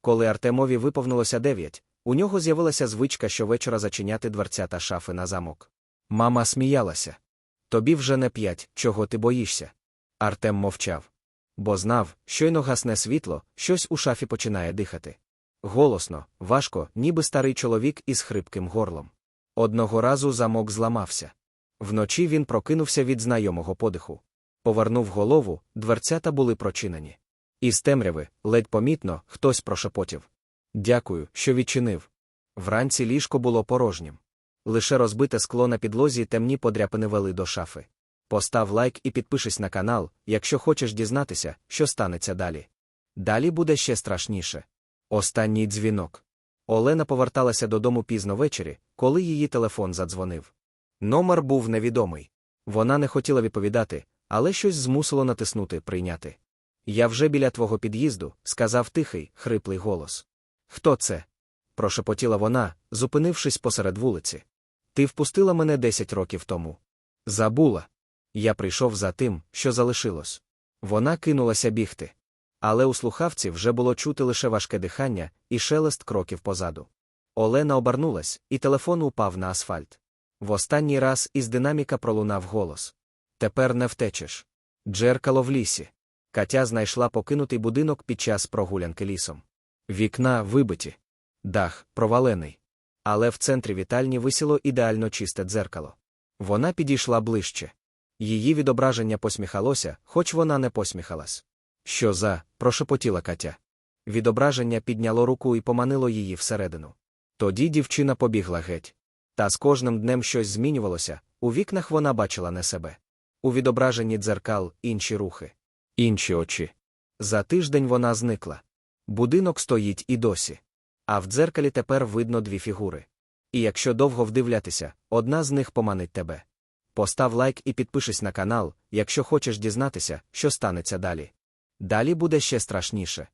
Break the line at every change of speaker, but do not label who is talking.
Коли Артемові виповнилося дев'ять, у нього з'явилася звичка щовечора зачиняти дверцята шафи на замок. Мама сміялася. Тобі вже не п'ять, чого ти боїшся. Артем мовчав. Бо знав, щойно гасне світло, щось у шафі починає дихати. Голосно, важко, ніби старий чоловік із хрипким горлом. Одного разу замок зламався. Вночі він прокинувся від знайомого подиху. Повернув голову, дверцята були прочинені. Із темряви, ледь помітно, хтось прошепотів. Дякую, що відчинив. Вранці ліжко було порожнім. Лише розбите скло на підлозі темні подряпини вели до шафи. Постав лайк і підпишись на канал, якщо хочеш дізнатися, що станеться далі. Далі буде ще страшніше. Останній дзвінок. Олена поверталася додому пізно ввечері, коли її телефон задзвонив. Номер був невідомий. Вона не хотіла відповідати, але щось змусило натиснути прийняти. Я вже біля твого під'їзду, сказав тихий, хриплий голос. Хто це? прошепотіла вона, зупинившись посеред вулиці. Ти впустила мене десять років тому. Забула. Я прийшов за тим, що залишилось. Вона кинулася бігти. Але у слухавці вже було чути лише важке дихання і шелест кроків позаду. Олена обернулась, і телефон упав на асфальт. В останній раз із динаміка пролунав голос. Тепер не втечеш. Джеркало в лісі. Катя знайшла покинутий будинок під час прогулянки лісом. Вікна вибиті. Дах провалений. Але в центрі вітальні висіло ідеально чисте дзеркало. Вона підійшла ближче. Її відображення посміхалося, хоч вона не посміхалась. Що за, прошепотіла Катя. Відображення підняло руку і поманило її всередину. Тоді дівчина побігла геть. Та з кожним днем щось змінювалося, у вікнах вона бачила не себе. У відображенні дзеркал інші рухи, інші очі. За тиждень вона зникла. Будинок стоїть і досі. А в дзеркалі тепер видно дві фігури. І якщо довго вдивлятися, одна з них поманить тебе. Постав лайк і підпишись на канал, якщо хочеш дізнатися, що станеться далі. Далі буде ще страшніше.